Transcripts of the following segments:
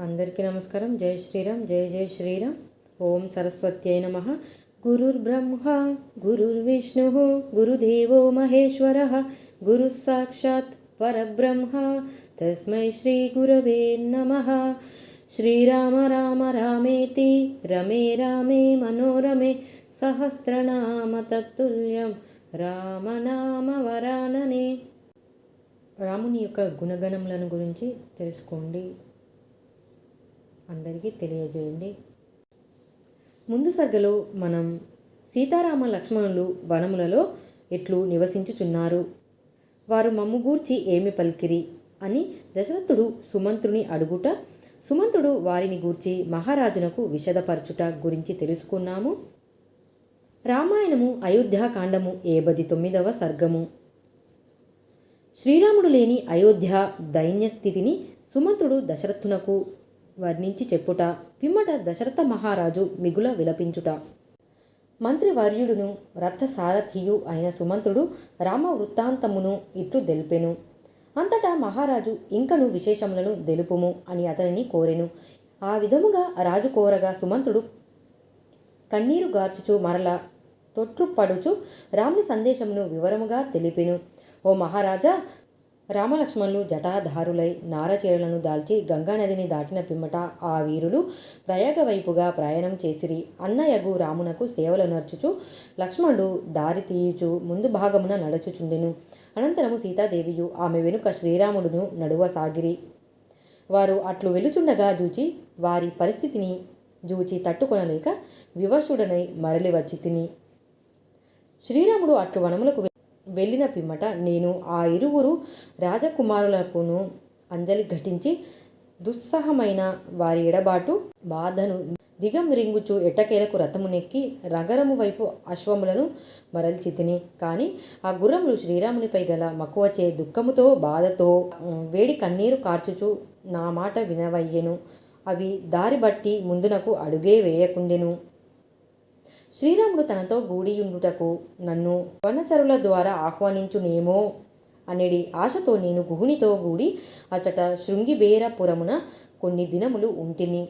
అందరికీ నమస్కారం. జై శ్రీరామ్ జై జై శ్రీరామ్. ఓం సరస్వత్యై నమ. గురుర్బ్రహ్మ గురుర్విష్ణు గురుదేవో మహేశ్వర. గురు సాక్షాత్ పరబ్రహ్మ. తస్మై శ్రీ గురవే నమ. శ్రీరామ రామ రామేతి రమే రామే మనోరమే. సహస్రనామ తత్తుల్యం రామనామ వరాననే. రాముని యొక్క గుణగణములను గురించి తెలుసుకోండి. అందరికీ తెలియజేయండి. ముందు సర్గలో మనం సీతారామ లక్ష్మణులు వనములలో ఎట్లు నివసించుచున్నారు. వారు మమ్ముగూర్చి ఏమి పలికిరి అని దశరథుడు సుమంత్రుని అడుగుట సుమంతుడు వారిని గూర్చి మహారాజునకు విషదపరచుట గురించి తెలుసుకున్నాము. రామాయణము అయోధ్యాకాండము ఏబది తొమ్మిదవ సర్గము. శ్రీరాముడు లేని అయోధ్య దైన్య స్థితిని సుమంతుడు దశరథునకు వర్ణించి చెప్పుట పిమ్మట దశరథ మహారాజు మిగుల విలపించుట. మంత్రివర్యుడును రథ సారథియు అయిన సుమంతుడు రామ వృత్తాంతమును ఇట్లు దెల్పెను. అంతటా మహారాజు ఇంకను విశేషములను తెలుపుము అని అతనిని కోరెను. ఆ విధముగా రాజు కోరగా సుమంతుడు కన్నీరు గార్చుచు మరల తొట్టుపడుచు రాముని సందేశమును వివరముగా తెలిపెను. ఓ మహారాజా రామలక్ష్మణులు జటాధారులై నారచీరలను దాల్చి గంగానదిని దాటిన పిమ్మట ఆ వీరులు ప్రయాగ వైపుగా ప్రయాణం చేసిరి. అన్నయ్యగు రామునకు సేవలు నర్చుచు లక్ష్మణుడు దారి తీయుచు ముందు భాగమున నడుచుచుండెను. అనంతరము సీతాదేవియు ఆమె వెనుక శ్రీరాముడును నడువ సాగిరి. వారు అట్లు వెలుచుండగా జూచి వారి పరిస్థితిని జూచి తట్టుకొనలేక వివశుడనై మరలి వచ్చి తిని. శ్రీరాముడు అట్లు వనములకు వెళ్ళిన పిమ్మట నేను ఆ ఇరువురు రాజకుమారులకును అంజలి ఘటించి దుస్సహమైన వారి ఎడబాటు బాధను దిగమిరింగుచు ఎట్టకేలకు రథమునెక్కి నగరము వైపు అశ్వములను మరల్చి తిని కానీ ఆ గుర్రములు శ్రీరామునిపై గల మక్కువచే దుఃఖముతో బాధతో వేడి కన్నీరు కార్చుచు నా మాట వినవయ్యెను. అవి దారి బట్టి ముందునకు అడుగే వేయకుండెను. శ్రీరాముడు తనతో గూడియుండుటకు నన్ను వనచరుల ద్వారా ఆహ్వానించునేమో అనేది ఆశతో నేను గుహునితో గూడి అచట శృంగిబేరపురమున కొన్ని దినములు ఉంటిని.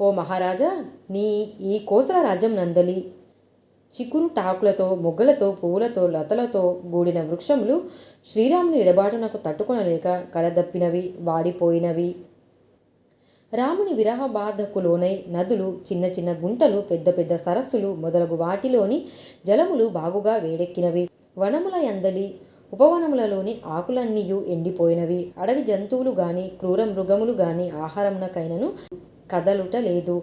ఓ మహారాజా నీ ఈ కోసల రాజ్యం నందలి. చిక్కురు టాకులతో మొగ్గలతో పువ్వులతో లతలతో గూడిన వృక్షములు శ్రీరాముని ఎడబాటునకు తట్టుకొనలేక కలదప్పినవి వాడిపోయినవి. రాముని విరహ బాధకు లోనై నదులు చిన్న చిన్న గుంటలు పెద్ద పెద్ద సరస్సులు మొదలగు వాటిలోని జలములు బాగుగా వేడెక్కినవి. వనముల యందలి ఉపవనములలోని ఆకులన్నీయు ఎండిపోయినవి. అడవి జంతువులు గాని క్రూర మృగములు గాని ఆహారమునకైనను కదలుట లేదు.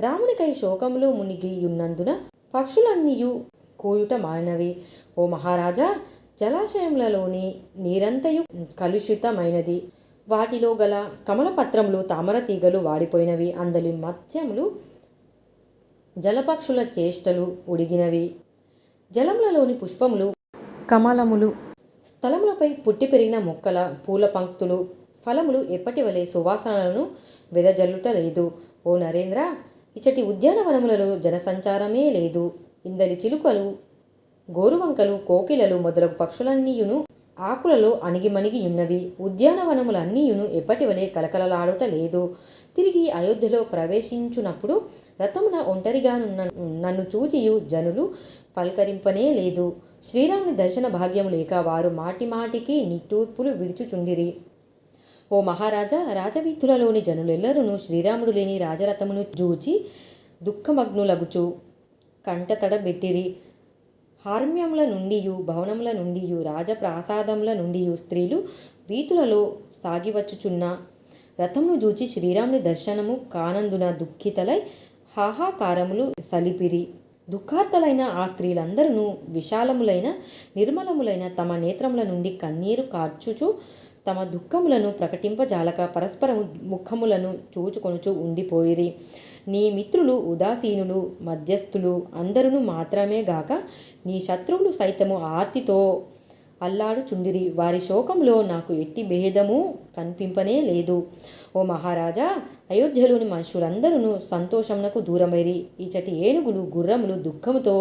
రామునికై శోకములో మునిగి ఉన్నందున పక్షులన్నీయు కోయుట మారినవి ఓ మహారాజా జలాశయములలోని నీరంతయు కలుషితమైనది. వాటిలో గల కమలపత్రములు తామర తీగలు వాడిపోయినవి. అందలి మత్స్యములు జలపక్షుల చేష్టలు ఉడిగినవి. జలములలోని పుష్పములు కమలములు. స్థలములపై పుట్టి పెరిగిన మొక్కల పూల పంక్తులు. ఫలములు ఎప్పటి వలె సువాసనలను వెదజల్లుట లేదు ఓ నరేంద్ర ఇచ్చటి ఉద్యానవనములలో జనసంచారమే లేదు. ఇందలి చిలుకలు గోరువంకలు కోకిలలు మొదలగు పక్షులన్నీయును ఆకులలో అణిగిమణిగి ఉన్నవి ఉద్యానవనములన్నీయును ఎప్పటివలే కలకలలాడుట లేదు. తిరిగి అయోధ్యలో ప్రవేశించునప్పుడు రథమున ఒంటరిగానున్న నన్ను చూచియు జనులు పలకరింపనే లేదు. శ్రీరాముని దర్శన భాగ్యం లేక వారు మాటిమాటికి నిట్టూర్పులు విడుచుచుండిరి. ఓ మహారాజా రాజవీధులలోని జనులెల్లరూ శ్రీరాముడు లేని రాజరథమును చూచి దుఃఖమగ్నులగుచు కంటతడబెట్టిరి. హార్మ్యముల నుండియు భవనముల నుండియు రాజప్రాసాదముల నుండియు స్త్రీలు వీతులలో సాగివచ్చుచున్న రథమును జూచి శ్రీరాముని దర్శనము కానందున దుఃఖితలై హాహాకారములు సలిపిరి. దుఃఖార్తలైన ఆ స్త్రీలందరూ విశాలములైన నిర్మలములైన తమ నేత్రముల నుండి కన్నీరు కార్చుచు తమ దుఃఖములను ప్రకటింపజాలక పరస్పరము ముఖములను చూచుకొనుచు ఉండిపోయిరి. నీ మిత్రులు ఉదాసీనులు మధ్యస్థులు అందరును మాత్రమే గాక నీ శత్రువులు సైతము ఆర్తితో అల్లాడుచుండిరి. వారి శోకంలో నాకు ఎట్టి భేదము కనిపింపనే లేదు. ఓ మహారాజా అయోధ్యలోని మనుషులందరూ సంతోషమునకు దూరమైరి. ఈచటి ఏనుగులు గుర్రములు దుఃఖముతో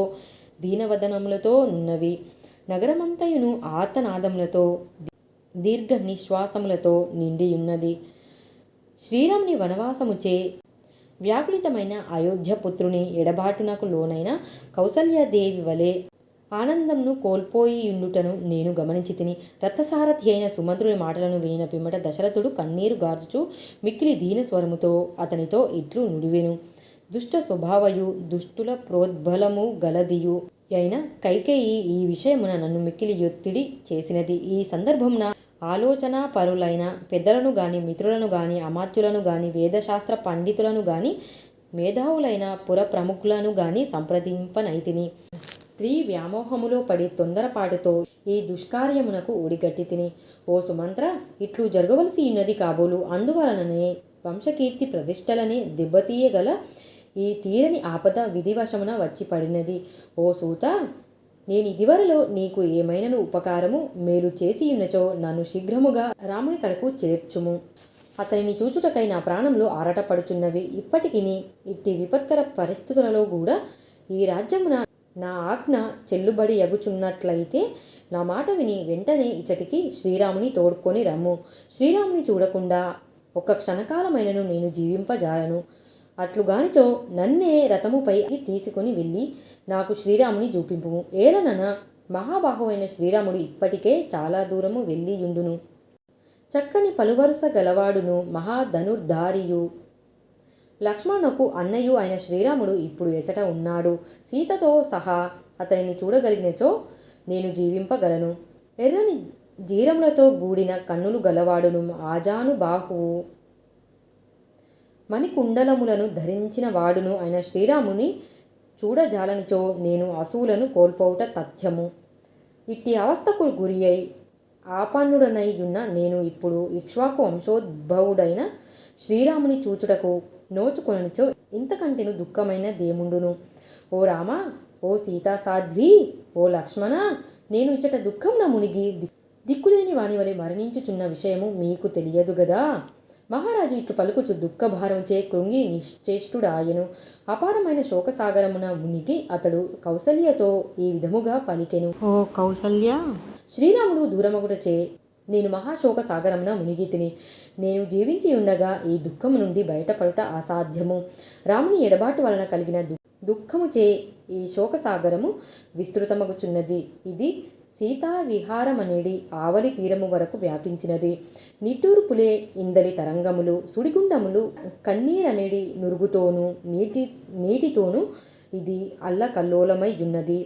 దీనవదనములతో ఉన్నవి నగరమంతయును ఆర్తనాదములతో దీర్ఘ నిశ్వాసములతో నిండి ఉన్నది శ్రీరాముని వనవాసముచే వ్యాకులితమైన అయోధ్యపుత్రుని ఎడబాటునకు లోనైన కౌసల్యాదేవి వలె ఆనందంను కోల్పోయి ఉండుటను నేను గమనించి తిని రథసారథి అయిన సుమంత్రుని మాటలను వినిన పిమ్మట దశరథుడు కన్నీరు గార్చుచు మిక్కిలి దీన స్వరముతో అతనితో ఇట్లు నుడివెను. దుష్ట స్వభావయు దుష్టుల ప్రోద్బలము గలదియు అయిన కైకేయి ఈ విషయమున నన్ను మిక్కిలి ఒత్తిడి చేసినది. ఈ సందర్భమున ఆలోచన పరులైన పెద్దలను గాని మిత్రులను గాని అమాత్యులను గాని వేదశాస్త్ర పండితులను గాని మేధావులైన పుర ప్రముఖులను గాని సంప్రదింపనైతిని. స్త్రీ వ్యామోహములో పడి తొందరపాటుతో ఈ దుష్కార్యమునకు ఉడిగట్టి తిని ఓ సుమంత్ర ఇట్లు జరగవలసి ఉన్నది కాబోలు అందువలననే వంశకీర్తి ప్రతిష్టలని దెబ్బతీయగల ఈ తీరని ఆపద విధివశమున వచ్చి పడినది. ఓ సూత నేను ఇదివరలో నీకు ఏమైనను ఉపకారము మేలు చేసి ఉన్నచో నన్ను శీఘ్రముగా రాముని కడకు చేర్చుము. అతనిని చూచుటకై నా ప్రాణంలో ఆరాటపడుచున్నవి ఇప్పటికి ఇట్టి విపత్కర పరిస్థితులలో కూడా ఈ రాజ్యమున నా ఆజ్ఞ చెల్లుబడి ఎగుచున్నట్లయితే నా మాట విని వెంటనే ఇచ్చటికి శ్రీరాముని తోడుకొని రమ్ము. శ్రీరాముని చూడకుండా ఒక్క క్షణకాలమైనను నేను జీవింపజాలను అట్లుగానిచో నన్నే రథముపై తీసుకొని వెళ్ళి నాకు శ్రీరాముని చూపింపుము. ఏలనన మహాబాహువైన శ్రీరాముడు ఇప్పటికే చాలా దూరము వెళ్ళియుండును. చక్కని పలువరుస గలవాడును మహాధనుర్ధారియు. లక్ష్మణుకు అన్నయ్యు అయిన శ్రీరాముడు ఇప్పుడు ఎచట ఉన్నాడు. సీతతో సహా అతనిని చూడగలిగినచో నేను జీవింపగలను. ఎర్రని జీరములతో గూడిన కన్నులు గలవాడును. ఆజాను బాహువు మణికుండలములను ధరించిన వాడును అయిన శ్రీరాముని చూడజాలనిచో నేను అసూలను కోల్పోవుట తథ్యము. ఇట్టి అవస్థకు గురి అయి ఆపన్నుడనై ఉన్న నేను ఇప్పుడు ఇక్ష్వాకు వంశోద్భవుడైన శ్రీరాముని చూచుటకు నోచుకొననిచో ఇంతకంటెను దుఃఖమైన దేముండును. ఓ రామ ఓ సీతా సాధ్వి ఓ లక్ష్మణ నేను ఇచ్చట దుఃఖంన మునిగి దిక్కులేని వాని వలె మరణించుచున్న విషయము మీకు తెలియదు గదా? మహారాజు ఇట్లు పలుకుచు దుఃఖభారంచే కృంగి నిశ్చేష్టుడాయను. అపారమైన శోకసాగరమున మునిగి అతడు కౌసల్యతో ఈ విధముగా పలికెను. ఓ కౌసల్య! శ్రీరాముడు దూరమగుటచే నేను మహాశోక సాగరమున మునిగి తిని నేను జీవించి ఉండగా ఈ దుఃఖము నుండి బయటపడుట అసాధ్యము. రాముని ఎడబాటు వలన కలిగిన దు- దుఃఖముచే ఈ శోకసాగరము విస్తృతమగుచున్నది. ఇది సీతా విహారమనేడి ఆవలి తీరము వరకు వ్యాపించినది. నిట్టూర్పులే ఇందలి తరంగములు సుడిగుండములు కన్నీరనేది నురుగుతోనూ నీటి నీటితోనూ ఇది అల్లకల్లోలమై ఉన్నది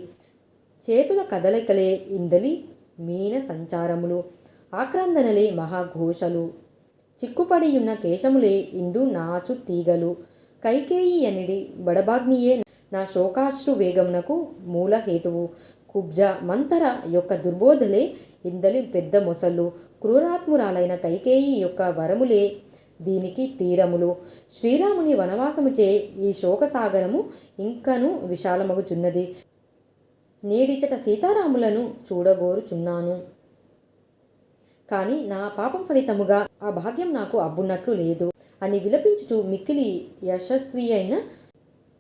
చేతుల కదలికలే ఇందలి మీన సంచారములు ఆక్రందనలే మహాఘోషలు. చిక్కుపడియున్న కేశములే ఇందు నాచు తీగలు. కైకేయి అనిడి బడబాగ్నియే నా శోకాశ్రు వేగమునకు మూల హేతువు కుబ్జ మంతర యొక్క దుర్బోధలే ఇందలి పెద్ద మొసళ్ళు. క్రూరాత్మురాలైన కైకేయి యొక్క వరములే దీనికి తీరములు. శ్రీరాముని వనవాసముచే ఈ శోకసాగరము ఇంకను విశాలమగుచున్నది. నేడిచట సీతారాములను చూడగోరుచున్నాను. కానీ నా పాపం ఫలితముగా ఆ భాగ్యం నాకు అబ్బున్నట్లు లేదు. అని విలపించుచు మిక్కిలి యశస్వి అయిన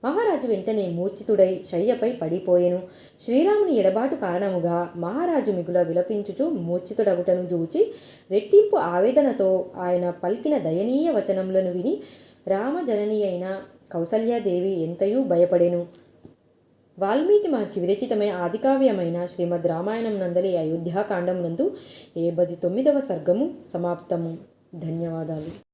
మహారాజు వెంటనే మూర్ఛితుడై శయ్యపై పడిపోయెను. శ్రీరాముని ఎడబాటు కారణముగా మహారాజు మిగుల విలపించుచు మూర్ఛితుడగుటను చూచి రెట్టింపు ఆవేదనతో ఆయన పలికిన దయనీయ వచనములను విని రామజనని అయిన కౌసల్యాదేవి ఎంతయూ భయపడెను. వాల్మీకి మహర్షి విరచితమై ఆదికావ్యమైన శ్రీమద్ రామాయణం నందలి అయోధ్యాకాండం నందు ఏబది తొమ్మిదవ సర్గము సమాప్తము. ధన్యవాదాలు.